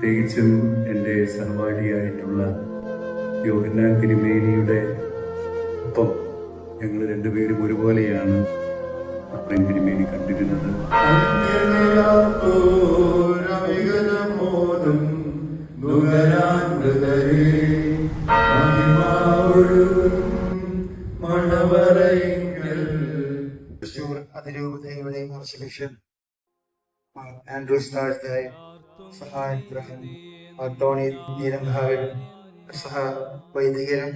പ്രത്യേകിച്ചും എന്റെ സഹപാഠിയായിട്ടുള്ള യോഹന്നാൻ തിരുമേനിയുടെ ഒപ്പം ഞങ്ങൾ രണ്ടുപേരും ഒരുപോലെയാണ് അപ്പൻ തിരുമേനി കണ്ടിരുന്നത്. തൃശൂർ അതിരൂപതയുടെ ആർച്ച് ബിഷപ്പ് ആൻഡ്രൂസ് താഴ്ത്തായ. സഹായം ടോണി നീരംഭാവൻ സഹ വൈദികരും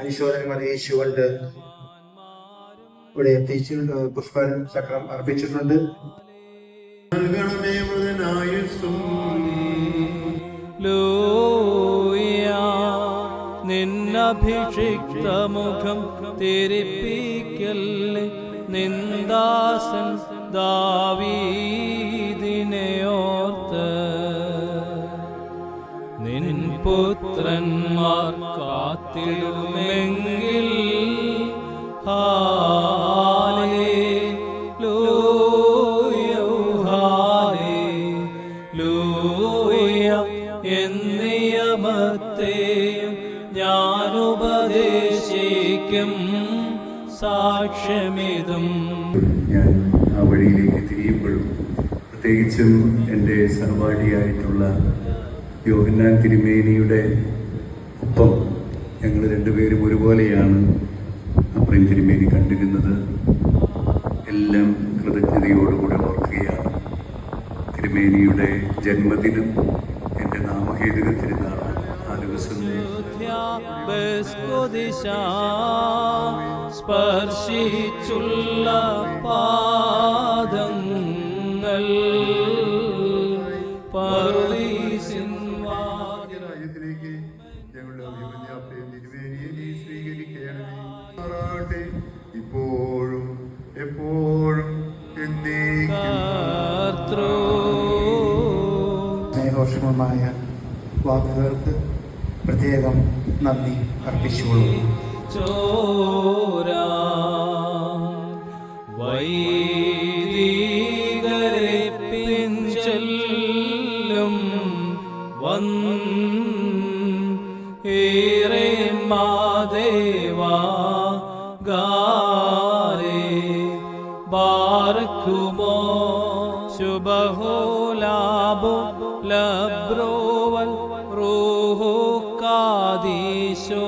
അനുശോചനം അറിയിച്ചുകൊണ്ട് ഇവിടെ എത്തിച്ചു പുഷ്പ ചക്രം അർപ്പിച്ചിട്ടുണ്ട്. നൽകണമേ മൃതനായുസ്സും നിന്നഭിഷിക്ത മുഖം തിരിപ്പിക്കല്ലേ നിന്ദാസൻ ദാവീദിനെ ഓർത്ത് നിൻ പുത്രന്മാർ കാത്തിടുമെങ്കിൽ ഹാലേലൂയ എന്നിയമത്തെയും ഞാൻ ഉപദേശിക്കും സാക്ഷ്യമിതും. ഞാൻ ആ വഴിയിലേക്ക് തിരിയുമ്പോഴും പ്രത്യേകിച്ചും എന്റെ സഹപാഠിയായിട്ടുള്ള യോഹന്നാൻ തിരുമേനിയുടെ ഒപ്പം ഞങ്ങൾ രണ്ടുപേരും ഒരുപോലെയാണ് അപ്പുറം തിരുമേനി കണ്ടിരുന്നത്. എല്ലാം കൃതജ്ഞതയോടുകൂടെ ഓർക്കുകയാണ്. തിരുമേനിയുടെ ജന്മദിനം എന്റെ നാമഹേതുക തിരുനാളാണ്. ആ ദിവസം സ്പർശിച്ചുള്ള പാദങ്ങൾ വാതിൽ. രാജ്യത്തിലേക്ക് ഞങ്ങളുടെ അഭിമന്യാപ്തയും തിരുവേനിയെ നീ സ്വീകരിക്കണമേ. മാറാട്ടെ. ഇപ്പോഴും എപ്പോഴും സ്നേഹോഷ്മമായ വാക്കുകൾക്ക് പ്രത്യേകം നന്ദി അർപ്പിച്ചുകൊള്ളുന്നു. ചോര. വീണ്ടും വന്നേറെ മാദേവാ ഗാരേ ബാർക്കുമോ? ശുഭഹോ ലാബോ ലബ്രോവൽ റൂഹോ കാദീശോ